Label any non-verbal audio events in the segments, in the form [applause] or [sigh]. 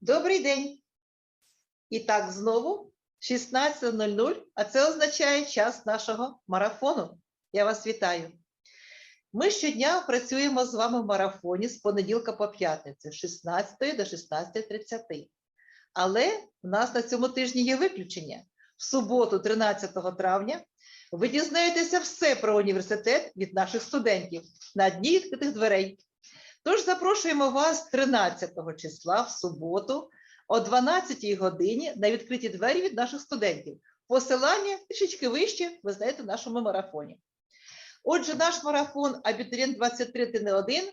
Добрий день. І так знову 16.00, а це означає час нашого марафону. Я вас вітаю. Ми щодня працюємо з вами в марафоні з понеділка по п'ятницю, з 16 до 16.30. Але в нас на цьому тижні є виключення. В суботу, 13 травня, ви дізнаєтеся все про університет від наших студентів на дні відкритих дверей. Тож запрошуємо вас 13 числа в суботу о 12 годині на відкриті двері від наших студентів. Посилання трішечки вище, ви знаєте, в нашому марафоні. Отже, наш марафон абітурієнт 23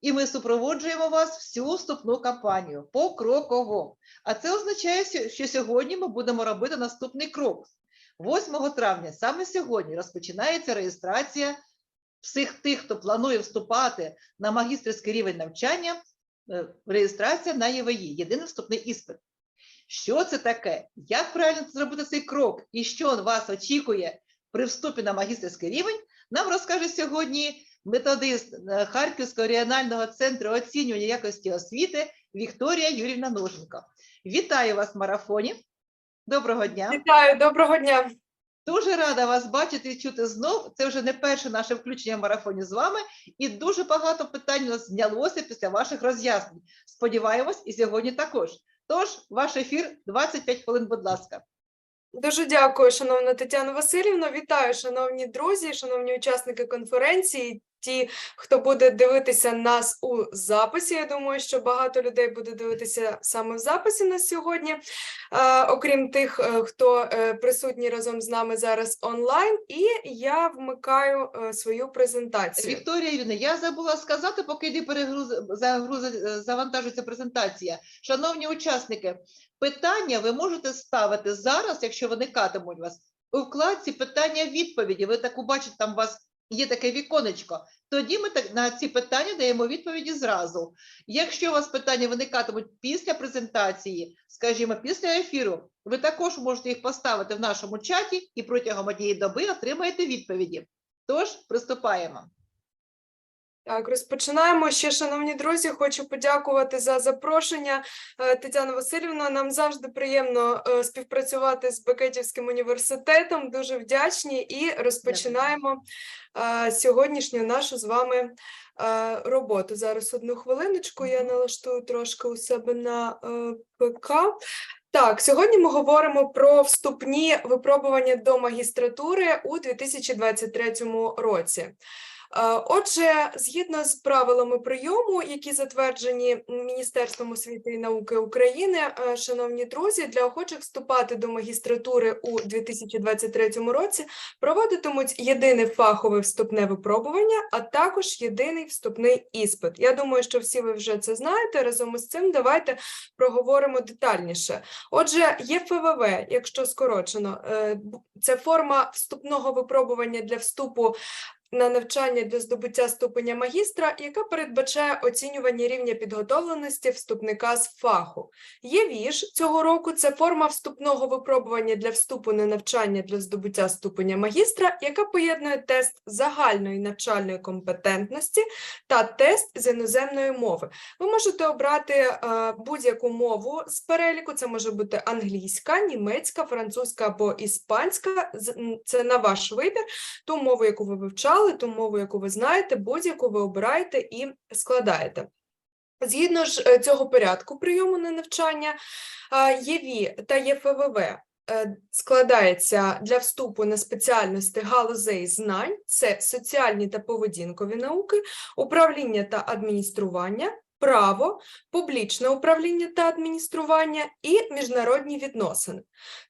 і ми супроводжуємо вас всю вступну кампанію покроково. А це означає, що сьогодні ми будемо робити наступний крок. 8 травня, саме сьогодні, розпочинається реєстрація всіх тих, хто планує вступати на магістерський рівень навчання, е, реєстрація на ЄВІ, єдиний вступний іспит. Що це таке? Як правильно зробити цей крок? І що вас очікує при вступі на магістерський рівень? Нам розкаже сьогодні методист е, Харківського регіонального центру оцінювання якості освіти Вікторія Юрівна Ноженко. Вітаю вас в марафоні. Доброго дня. Вітаю, доброго дня. Дуже рада вас бачити і чути знов. Це вже не перше наше включення в марафоні з вами, і дуже багато питань у нас знялося після ваших роз'яснень. Сподіваємось, і сьогодні також. Тож, ваш ефір 25 хвилин, будь ласка. Дуже дякую, шановна Тетяна Васильівна. Вітаю, шановні друзі, шановні учасники конференції. Ті, хто буде дивитися нас у записі. Я думаю, що багато людей буде дивитися саме в записі на сьогодні, окрім тих, е, хто е, присутній разом з нами зараз онлайн. І я вмикаю е, свою презентацію. Вікторія Юрійовна, я забула сказати, поки йде перегруз... загруз... завантажується презентація. Шановні учасники, питання ви можете ставити зараз, якщо виникатимуть у вас, у вкладці питання-відповіді. Ви так бачите, там у вас є таке віконечко. Тоді ми на ці питання даємо відповіді зразу. Якщо у вас питання виникатимуть після презентації, скажімо, після ефіру, ви також можете їх поставити в нашому чаті і протягом однієї доби отримаєте відповіді. Тож приступаємо. Так, розпочинаємо ще, шановні друзі. Хочу подякувати за запрошення. Е, Тетяна Васильівна. Нам завжди приємно е, співпрацювати з Бекетівським університетом. Дуже вдячні і розпочинаємо е, сьогоднішню нашу з вами роботу. Зараз одну хвилиночку. Я налаштую трошки у себе на ПК. Так, сьогодні ми говоримо про вступні випробування до магістратури у 2023 році. Е, Отже, згідно з правилами прийому, які затверджені Міністерством освіти і науки України, е, шановні друзі, для охочих вступати до магістратури у 2023 році проводитимуть єдине фахове вступне випробування, а також єдиний вступний іспит. Я думаю, що всі ви вже це знаєте. Разом із цим давайте проговоримо детальніше. Отже, ЄФВВ, якщо скорочено, е, це форма вступного випробування для вступу на навчання для здобуття ступеня магістра, яка передбачає оцінювання рівня підготовленості вступника з фаху. ЄВІЖ цього року це форма вступного випробування для вступу на навчання для здобуття ступеня магістра, яка поєднує тест загальної навчальної компетентності та тест з іноземної мови. Ви можете обрати е, будь-яку мову з переліку. Це може бути англійська, німецька, французька або іспанська. Це на ваш вибір. Ту мову, яку ви вивчали, ту мову, яку ви знаєте, будь-яку ви обираєте і складаєте. Згідно ж е, цього порядку прийому на навчання, ЄВІ та ЄФВВ е, складається для вступу на спеціальності галузей знань, це соціальні та поведінкові науки, управління та адміністрування, право, публічне управління та адміністрування і міжнародні відносини.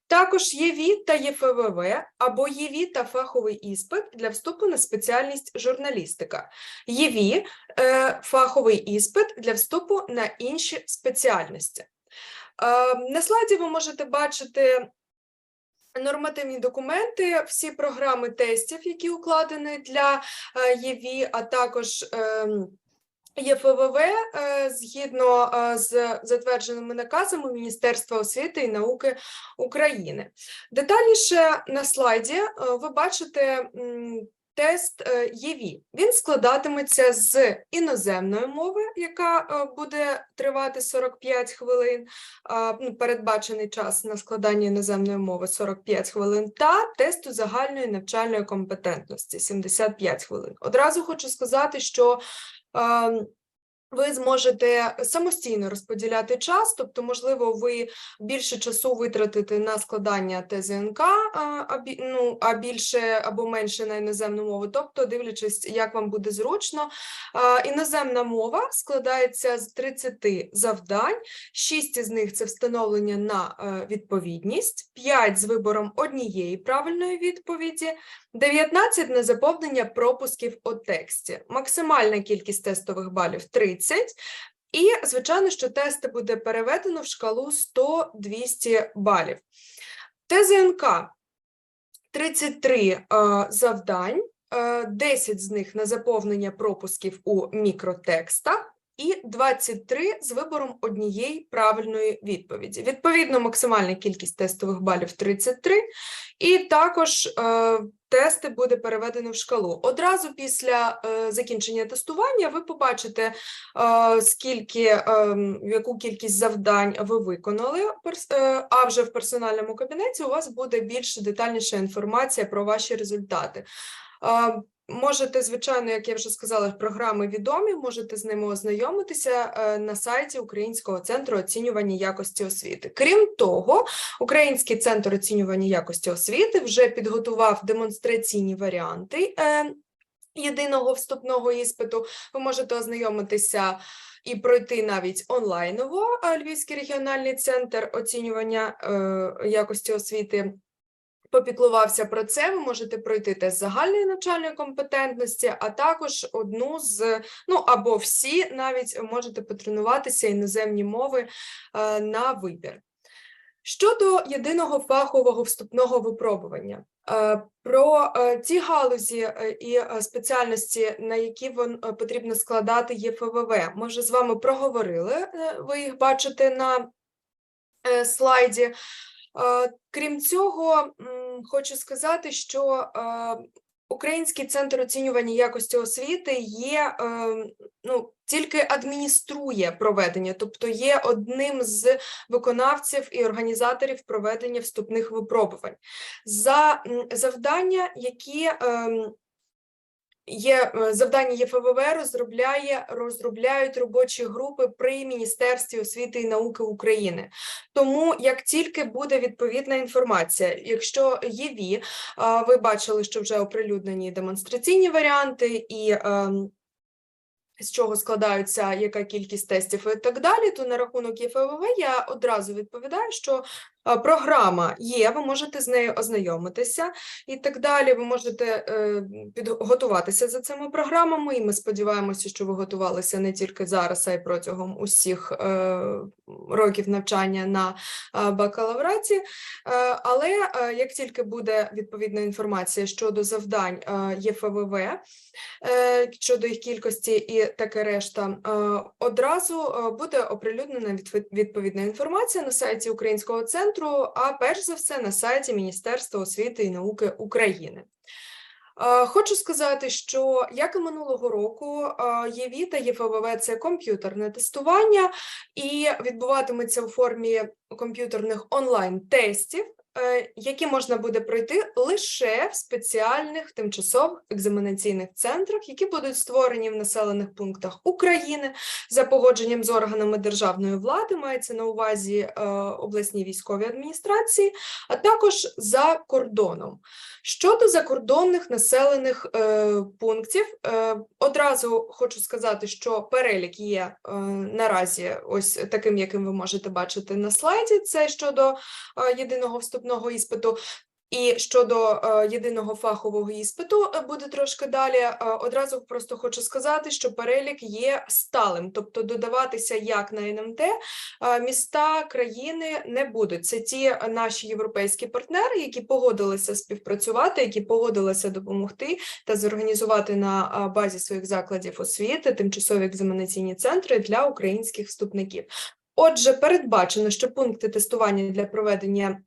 Також ЄВІ та ЄФВВ або ЄВІ та фаховий іспит для вступу на спеціальність журналістика. ЄВІ е, фаховий іспит для вступу на інші спеціальності. Е, На слайді ви можете бачити нормативні документи, всі програми тестів, які укладені для е, ЄВІ, а також ем, ЄФВВ е, згідно е, з затвердженими наказами Міністерства освіти і науки України. Детальніше на слайді е, ви бачите тест ЄВІ. Він складатиметься з іноземної мови, яка буде тривати 45 хвилин, ну, передбачений час на складання іноземної мови 45 хвилин, та тесту загальної навчальної компетентності 75 хвилин. Одразу хочу сказати, що ви зможете самостійно розподіляти час, тобто, можливо, ви більше часу витратите на складання ТЗНК, а, ну, а більше або менше на іноземну мову, тобто, дивлячись, як вам буде зручно. Іноземна мова складається з 30 завдань, 6 із них це встановлення на е, відповідність, 5 з вибором однієї правильної відповіді, 19 на заповнення пропусків у тексті. Максимальна кількість тестових балів 30. І, звичайно, що тести буде переведено в шкалу 100-200 балів. ТЗНК 33 е, завдань, е, 10 з них на заповнення пропусків у мікротекстах. І 23 з вибором однієї правильної відповіді. Відповідно, максимальна кількість тестових балів 33, і також е, тести буде переведено в шкалу. Одразу після е, закінчення тестування ви побачите, е, скільки, е, яку кількість завдань ви виконали, е, а вже в персональному кабінеті у вас буде більш детальніша інформація про ваші результати. Е, Можете, звичайно, як я вже сказала, програми відомі, можете з ними ознайомитися е, на сайті Українського центру оцінювання якості освіти. Крім того, Український центр оцінювання якості освіти вже підготував демонстраційні варіанти е, єдиного вступного іспиту. Ви можете ознайомитися і пройти навіть онлайново. а Львівський регіональний центр оцінювання е, якості освіти попіклувався про це. Ви можете пройти тест загальної навчальної компетентності, а також одну з ну або всі навіть можете потренуватися іноземні мови е, на вибір. Щодо єдиного фахового вступного випробування, е, про е, ті галузі і спеціальності, на які потрібно складати ЄФВВ, ми вже з вами проговорили. Ви їх бачите на слайді. Е, Крім цього, хочу сказати, що е, Український центр оцінювання якості освіти є е, ну, тільки адмініструє проведення, тобто є одним з виконавців і організаторів проведення вступних випробувань. За завдання, які ем, Є е, завдання ЄФВВ розробляє розробляють робочі групи при Міністерстві освіти і науки України. Тому як тільки буде відповідна інформація, якщо є ВІ, а, ви бачили, що вже оприлюднені демонстраційні варіанти і. ем, з чого складаються, яка кількість тестів і так далі, то на рахунок ЄФВВ я одразу відповідаю, що програма є, ви можете з нею ознайомитися і так далі. Ви можете е, підготуватися за цими програмами, і ми сподіваємося, що ви готувалися не тільки зараз, а й протягом усіх е, років навчання на е, бакалавраті. Е, Але е, як тільки буде відповідна інформація щодо завдань е, ЄФВВ, е, щодо їх кількості і таке решта, е, одразу е, буде оприлюднена відповідна інформація на сайті Українського центру, а перш за все на сайті Міністерства освіти і науки України. Е, Хочу сказати, що як і минулого року, ЄВІТА, ЄВІ та ЄФВВ – це комп'ютерне тестування, і відбуватиметься у формі комп'ютерних онлайн-тестів, е, які можна буде пройти лише в спеціальних тимчасових екзаменаційних центрах, які будуть створені в населених пунктах України за погодженням з органами державної влади, мається на увазі е, обласні військові адміністрації, а також за кордоном. Щодо закордонних населених е, пунктів, е, одразу хочу сказати, що перелік є е, наразі ось таким, яким ви можете бачити на слайді. Це щодо е, єдиного вступного іспиту. І щодо е, єдиного фахового іспиту е, буде трошки далі. Е, одразу просто хочу сказати, що перелік є сталим, тобто додаватися як на НМТ міста країни не будуть. Це ті наші європейські партнери, які погодилися співпрацювати, які погодилися допомогти та зорганізувати на базі своїх закладів освіти тимчасові екзаменаційні центри для українських вступників. Отже, передбачено, що пункти тестування для проведення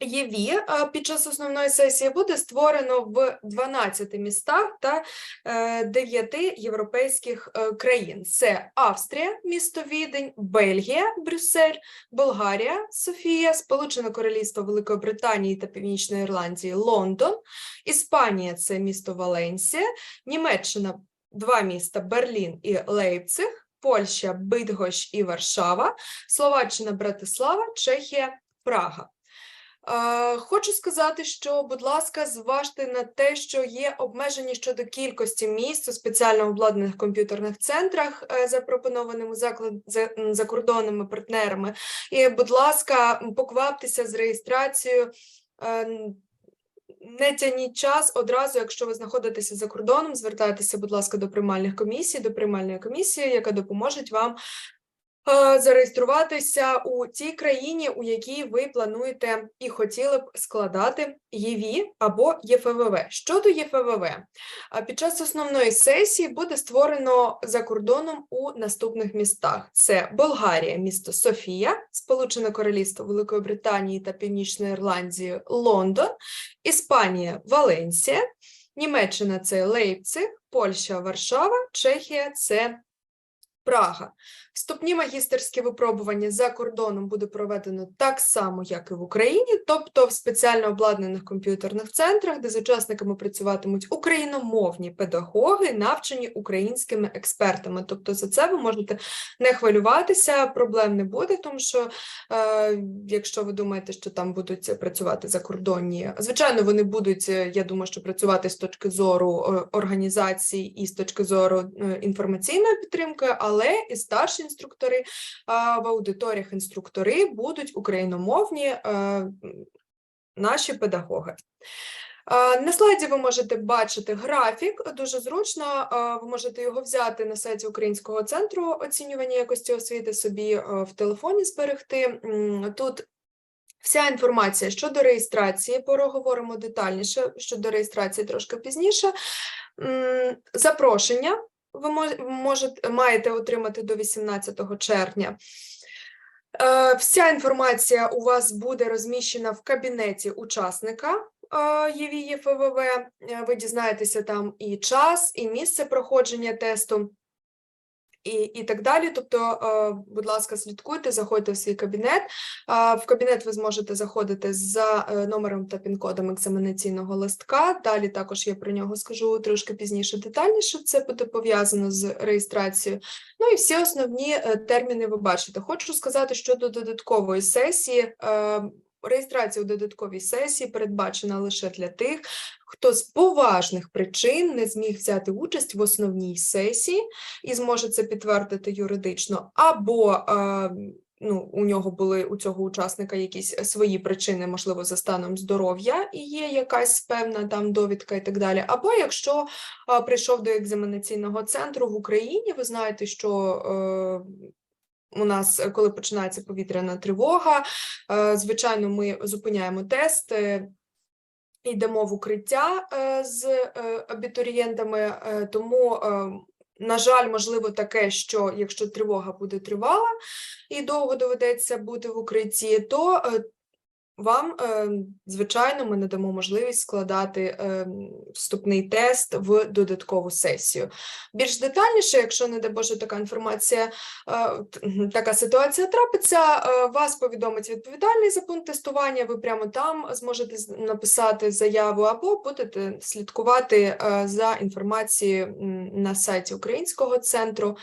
ЄВІ е, під час основної сесії буде створено в 12 містах та е, 9 європейських е, країн: це Австрія, місто Відень, Бельгія, Брюссель, Болгарія, Софія, Сполучене Королівство Великої Британії та Північної Ірландії, Лондон, Іспанія це місто Валенсія, Німеччина два міста Берлін і Лейпциг, Польща, Бидгощ і Варшава, Словаччина, Братислава, Чехія, Прага. Е, Хочу сказати, що, будь ласка, зважте на те, що є обмеження щодо кількості місць у спеціально обладнаних комп'ютерних центрах, е, запропонованими заклад закордонними партнерами. І, будь ласка, покваптеся з реєстрацією. е, Не тяніть час одразу, якщо ви знаходитеся за кордоном, звертайтеся, будь ласка, до приймальних комісій, до приймальної комісії, яка допоможе вам зареєструватися у тій країні, у якій ви плануєте і хотіли б складати ЄВІ або ЄФВВ. Щодо ЄФВВ, під час основної сесії буде створено за кордоном у наступних містах: це Болгарія, місто Софія, Сполучене Королівство Великої Британії та Північної Ірландії, Лондон, Іспанія, Валенсія, Німеччина це Лейпциг, Польща, Варшава, Чехія це Прага. Вступні магістерські випробування за кордоном буде проведено так само, як і в Україні, тобто в спеціально обладнаних комп'ютерних центрах, де з учасниками працюватимуть україномовні педагоги, навчені українськими експертами. Тобто за це ви можете не хвилюватися, проблем не буде, тому що е, якщо ви думаєте, що там будуть працювати закордонні, звичайно, вони будуть, е, я думаю, що працювати з точки зору е, організації і з точки зору е, інформаційної підтримки, але і старші інструктори в аудиторіях інструктори будуть україномовні е, наші педагоги. Е, На слайді ви можете бачити графік, дуже зручно. е, Ви можете його взяти на сайті Українського центру оцінювання якості освіти, собі в телефоні зберегти. Тут вся інформація щодо реєстрації, поговоримо детальніше щодо реєстрації трошки пізніше. Запрошення ви мож- можете, маєте отримати до 18 червня. Е, Вся інформація у вас буде розміщена в кабінеті учасника е, ЄВІ ФВВ. Е, Ви дізнаєтеся там і час, і місце проходження тесту. І, і так далі. Тобто, е, будь ласка, слідкуйте, заходьте в свій кабінет. В кабінет ви зможете заходити за е, номером та пін-кодом екзаменаційного листка. Далі також я про нього скажу трошки пізніше детальніше. Це буде пов'язано з реєстрацією. Ну і всі основні е, терміни ви бачите. Хочу сказати щодо додаткової сесії. Реєстрація у додатковій сесії передбачена лише для тих, хто з поважних причин не зміг взяти участь в основній сесії і зможе це підтвердити юридично, або е, ну, у нього були у цього учасника якісь свої причини, можливо, за станом здоров'я, і є якась певна там довідка і так далі. Або якщо е, прийшов до екзаменаційного центру в Україні, ви знаєте, що. Е, у нас, е, коли починається повітряна тривога, е, звичайно, ми зупиняємо тест, йдемо в укриття е, з абітурієнтами, тому, на жаль, можливо таке, що якщо тривога буде тривала і довго доведеться бути в укритті, то вам, е, звичайно, ми надамо можливість складати е, вступний тест в додаткову сесію. Більш детальніше, якщо не дай Боже така інформація, е, [laughs] така ситуація трапиться, е, вас повідомить відповідальний за пункт тестування. Ви прямо там зможете написати заяву або будете слідкувати е, за інформацією на сайті Українського центру.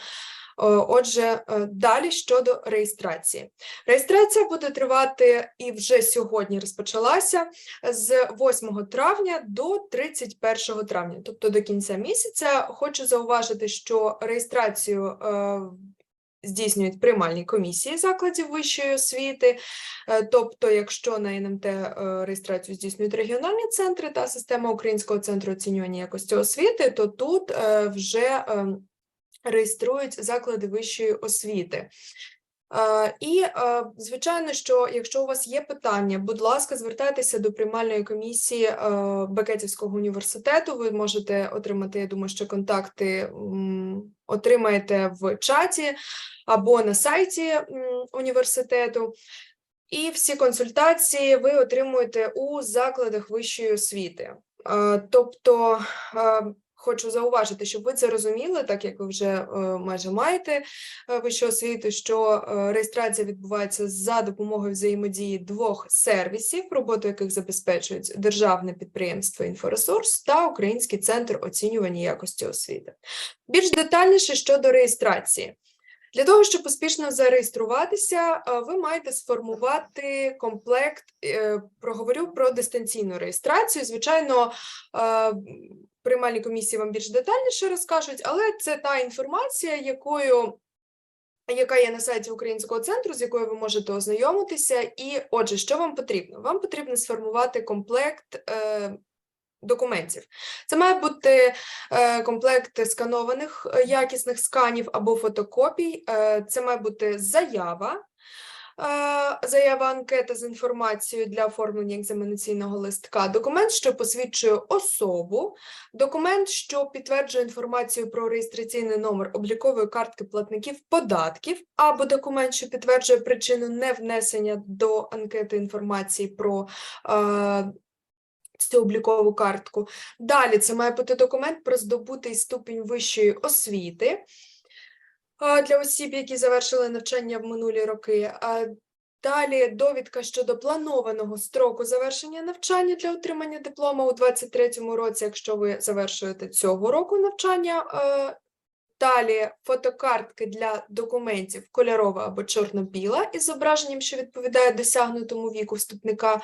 Е, Отже, е, далі щодо реєстрації. Реєстрація буде тривати і вже сьогодні розпочалася з 8 травня до 31 травня, тобто до кінця місяця. Хочу зауважити, що реєстрацію е, здійснюють приймальні комісії закладів вищої освіти. Тобто, якщо на НМТ реєстрацію здійснюють регіональні центри та система Українського центру оцінювання якості освіти, то тут вже ем, реєструють заклади вищої освіти. Е, І, е, звичайно, що якщо у вас є питання, будь ласка, звертайтеся до приймальної комісії е, Бекетівського університету. Ви можете отримати, я думаю, що контакти отримаєте в чаті або на сайті університету. І всі консультації ви отримуєте у закладах вищої освіти. Тобто, хочу зауважити, щоб ви це розуміли, так як ви вже е, майже маєте е, вищу освіту, що е, реєстрація відбувається за допомогою взаємодії двох сервісів, роботу яких забезпечують державне підприємство «Інфоресурс» та Український центр оцінювання якості освіти. Більш детальніше щодо реєстрації. Для того, щоб успішно зареєструватися, ви маєте сформувати комплект. Проговорю про дистанційну реєстрацію. Звичайно, приймальні комісії вам більш детальніше розкажуть, але це та інформація, якою. Яка є на сайті Українського центру, з якою ви можете ознайомитися, і отже, що вам потрібно? Вам потрібно сформувати комплект е, документів. Це має бути е, комплект сканованих е, якісних сканів або фотокопій. Е, Це має бути заява, заява анкета з інформацією для оформлення екзаменаційного листка, документ, що посвідчує особу, документ, що підтверджує інформацію про реєстраційний номер облікової картки платників податків, або документ, що підтверджує причину невнесення до анкети інформації про цю облікову картку. Далі це має бути документ про здобутий ступінь вищої освіти для осіб, які завершили навчання в минулі роки. Далі довідка щодо планованого строку завершення навчання для отримання диплома у 2023 році, якщо ви завершуєте цього року навчання. Далі фотокартки для документів кольорова або чорно-біла із зображенням, що відповідає досягнутому віку вступника.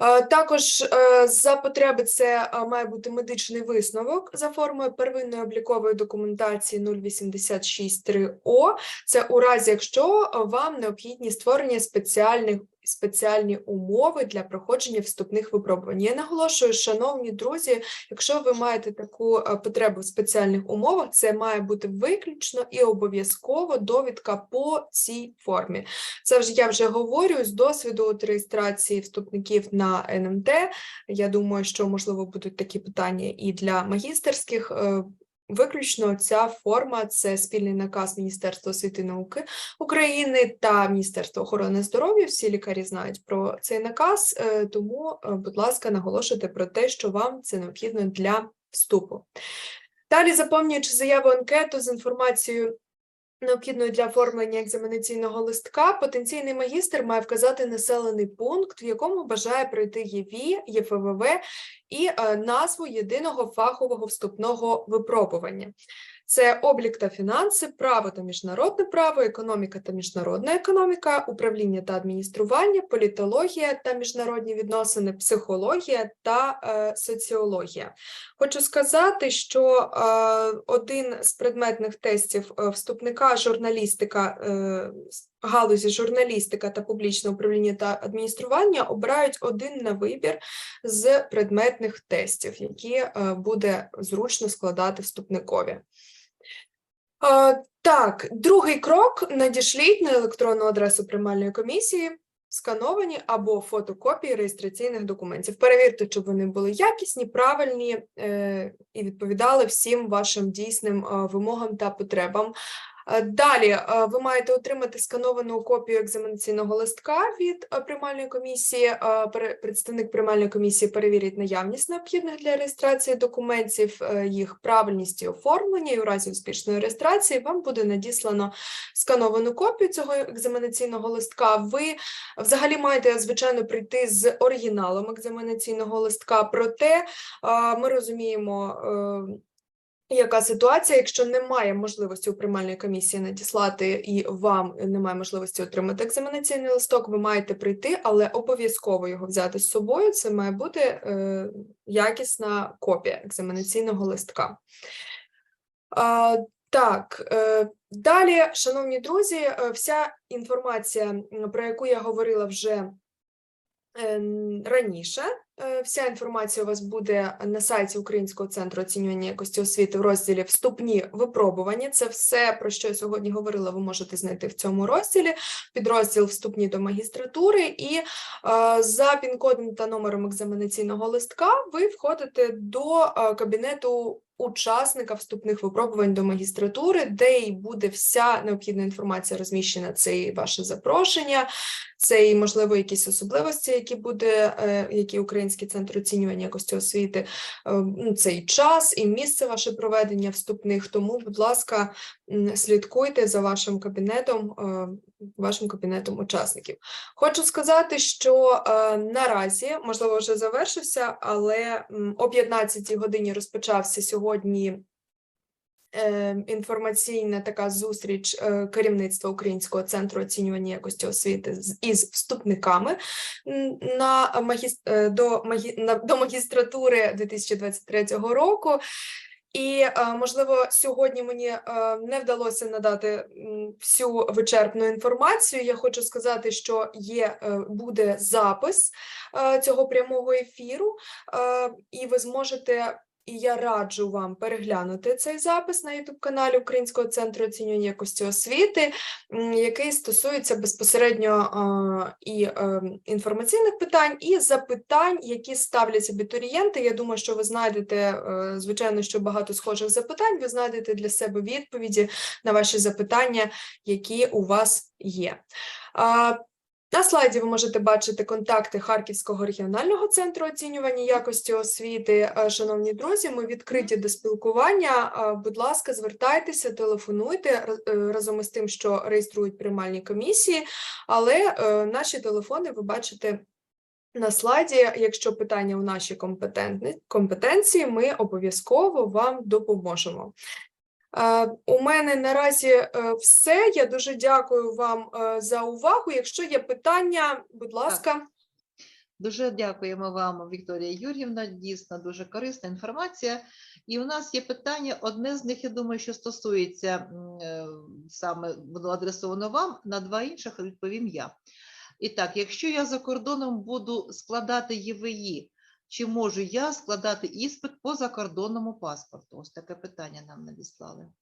Е, Також е, за потреби це е, має бути медичний висновок за формою первинної облікової документації 0863О. Це у разі, якщо вам необхідні створення спеціальних спеціальні умови для проходження вступних випробувань. Я наголошую, шановні друзі, якщо ви маєте таку е, потребу в спеціальних умовах, це має бути виключно і обов'язково довідка по цій формі. Це вже я вже говорю з досвіду от реєстрації вступників на НМТ. Я думаю, що можливо будуть такі питання і для магістерських. Виключно ця форма це спільний наказ Міністерства освіти і науки України та Міністерства охорони здоров'я. Всі лікарі знають про цей наказ, е, тому, е, будь ласка, наголошуйте про те, що вам це необхідно для вступу. Далі, заповнюючи заяву анкету з інформацією необхідною для оформлення екзаменаційного листка, потенційний магістр має вказати населений пункт, в якому бажає пройти ЄВІ, ЄФВВ і е, назву єдиного фахового вступного випробування. Це облік та фінанси, право та міжнародне право, економіка та міжнародна економіка, управління та адміністрування, політологія та міжнародні відносини, психологія та е, соціологія. Хочу сказати, що е, один з предметних тестів е, вступника журналістика е, галузі журналістика та публічне управління та адміністрування обирають один на вибір з предметних тестів, які е, буде зручно складати вступникові. Так, другий крок надішліть на електронну адресу приймальної комісії скановані або фотокопії реєстраційних документів. Перевірте, щоб вони були якісні, правильні е, і відповідали всім вашим дійсним вимогам та потребам. Е, Далі е, ви маєте отримати скановану копію екзаменаційного листка від е, приймальної комісії. Представник приймальної комісії перевірить наявність необхідних для реєстрації документів, їх правильність і оформлення. І у разі успішної реєстрації вам буде надіслано скановану копію цього екзаменаційного листка. Ви взагалі маєте звичайно прийти з оригіналом екзаменаційного листка. Проте ми розуміємо. Е, яка ситуація, якщо немає можливості у приймальної комісії надіслати і вам немає можливості отримати екзаменаційний листок, ви маєте прийти, але обов'язково його взяти з собою. Це має бути е, якісна копія екзаменаційного листка. А, так, е, далі, шановні друзі, е, вся інформація, про яку я говорила вже е, раніше. Е, Вся інформація у вас буде на сайті Українського центру оцінювання якості освіти в розділі Вступні випробування. Це все, про що я сьогодні говорила, ви можете знайти в цьому розділі. Підрозділ Вступні до магістратури. І е, за пін-кодом та номером екзаменаційного листка ви входите до е, кабінету учасника вступних випробувань до магістратури, де і буде вся необхідна інформація розміщена. Це і ваше запрошення, це і можливо якісь особливості, які буде, е, які Український центр оцінювання якості освіти. е, ну, Це і час, і місце ваше проведення вступних. Тому, будь ласка, слідкуйте за вашим кабінетом, е, вашим кабінетом учасників. Хочу сказати, що наразі, можливо, вже завершився, але о 15 годині розпочався сьогодні інформаційна така зустріч е, керівництва Українського центру оцінювання якості освіти із вступниками на е, до, до магістратури 2023 року. І е, можливо, сьогодні мені не вдалося надати всю вичерпну інформацію. Я хочу сказати, що є буде запис цього прямого ефіру, і ви зможете. І я раджу вам переглянути цей запис на youtube каналі Українського центру оцінювання якості освіти, який стосується безпосередньо і е, інформаційних питань, і запитань, які ставлять абітурієнти. Я думаю, що ви знайдете, е, звичайно, що багато схожих запитань. Ви знайдете для себе відповіді на ваші запитання, які у вас є. На слайді ви можете бачити контакти Харківського регіонального центру оцінювання якості освіти. Е, Шановні друзі, ми відкриті до спілкування. Е, Будь ласка, звертайтеся, телефонуйте е, разом із тим, що реєструють приймальні комісії, але наші телефони ви бачите. На слайді, якщо питання у нашій компетенції, ми обов'язково вам допоможемо. Е, У мене наразі е, все. Я дуже дякую вам е, за увагу. Якщо є питання, будь ласка. Дуже дякуємо вам, Вікторія Юр'ївна. Дійсно дуже корисна інформація. І у нас є питання. Одне з них, я думаю, що стосується саме було адресовано вам. На два інших відповім я. І так, якщо я за кордоном буду складати ЄВІ, чи можу я складати іспит по закордонному паспорту? Ось таке питання нам надіслали.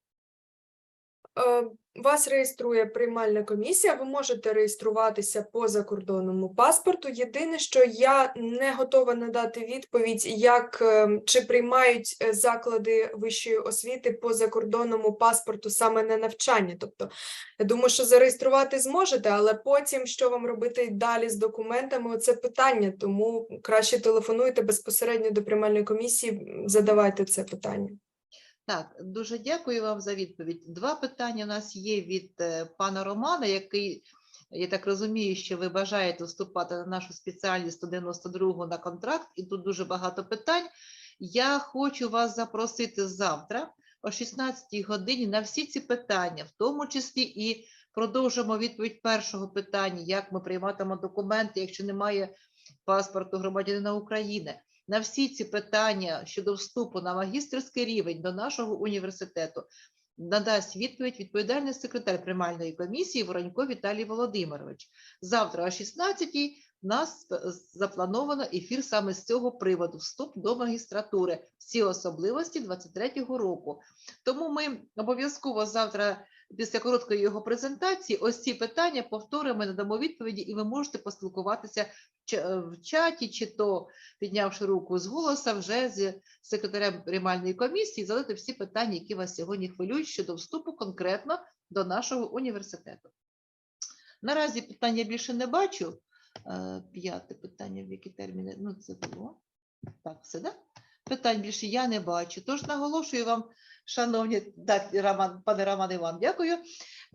Е, Вас реєструє приймальна комісія, ви можете реєструватися по закордонному паспорту. Єдине, що я не готова надати відповідь, як е, чи приймають е, заклади вищої освіти по закордонному паспорту саме на навчання. Тобто, я думаю, що зареєструвати зможете, але потім що вам робити далі з документами? Це питання. Тому краще телефонуйте безпосередньо до приймальної комісії, задавайте це питання. Так, дуже дякую вам за відповідь. Два питання у нас є від е, пана Романа, який, я так розумію, що ви бажаєте вступати на нашу спеціальність 192 на контракт, і тут дуже багато питань. Я хочу вас запросити завтра о 16 годині на всі ці питання, в тому числі і продовжимо відповідь першого питання, як ми прийматимемо документи, якщо немає паспорту громадянина України на всі ці питання щодо вступу на магістерський рівень до нашого університету надасть відповідь відповідальний секретар приймальної комісії Воронько Віталій Володимирович. Завтра о 16-й в нас заплановано ефір саме з цього приводу вступ до магістратури, всі особливості 23-го року. Тому ми обов'язково завтра. Після короткої його презентації, ось ці питання повторимо, надамо відповіді, і ви можете поспілкуватися в чаті, чи то піднявши руку з голоса, вже з секретарем приймальної комісії, задати всі питання, які вас сьогодні хвилюють щодо вступу конкретно до нашого університету. Наразі питання більше не бачу. Е, П'яте питання, в які терміни? Ну, це було. Так, все, да? Питань більше я не бачу. Тож наголошую вам, шановні, так, Роман, пане Романе, вам дякую.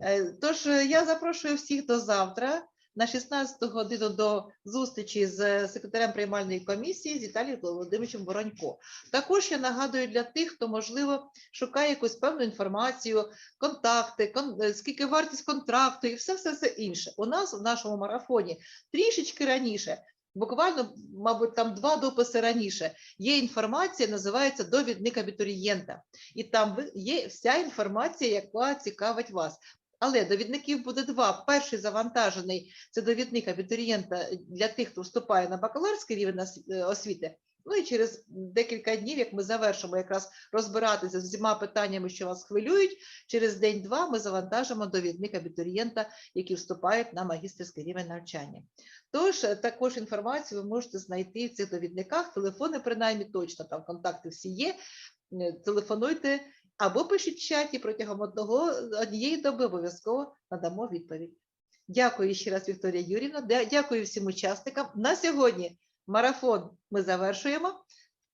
Е, Тож е, я запрошую всіх до завтра на 16 годину до зустрічі з секретарем приймальної комісії з Віталієм Володимировичем Воронько. Також я нагадую для тих, хто можливо шукає якусь певну інформацію, контакти, кон- е, скільки вартість контракту і все, все, все інше. У нас в нашому марафоні трішечки раніше. Буквально, мабуть, там два дописи раніше є інформація, називається довідник абітурієнта, і там є вся інформація, яка цікавить вас. Але довідників буде два. Перший завантажений це довідник абітурієнта для тих, хто вступає на бакалаврський рівень е, освіти. Ну і через декілька днів, як ми завершимо якраз розбиратися з всіма питаннями, що вас хвилюють, через день-два ми завантажимо довідник абітурієнта, які вступають на магістерський рівень навчання. Тож е, також інформацію ви можете знайти в цих довідниках, телефони принаймні точно, там контакти всі є. е, телефонуйте або пишіть в чаті протягом одного однієї доби обов'язково надамо відповідь. Дякую ще раз, Вікторія Юрівна. Дякую всім учасникам. На сьогодні марафон ми завершуємо.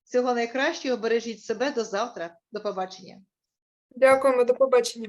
Всього найкращого. Бережіть себе до завтра. До побачення. Дякуємо, до побачення.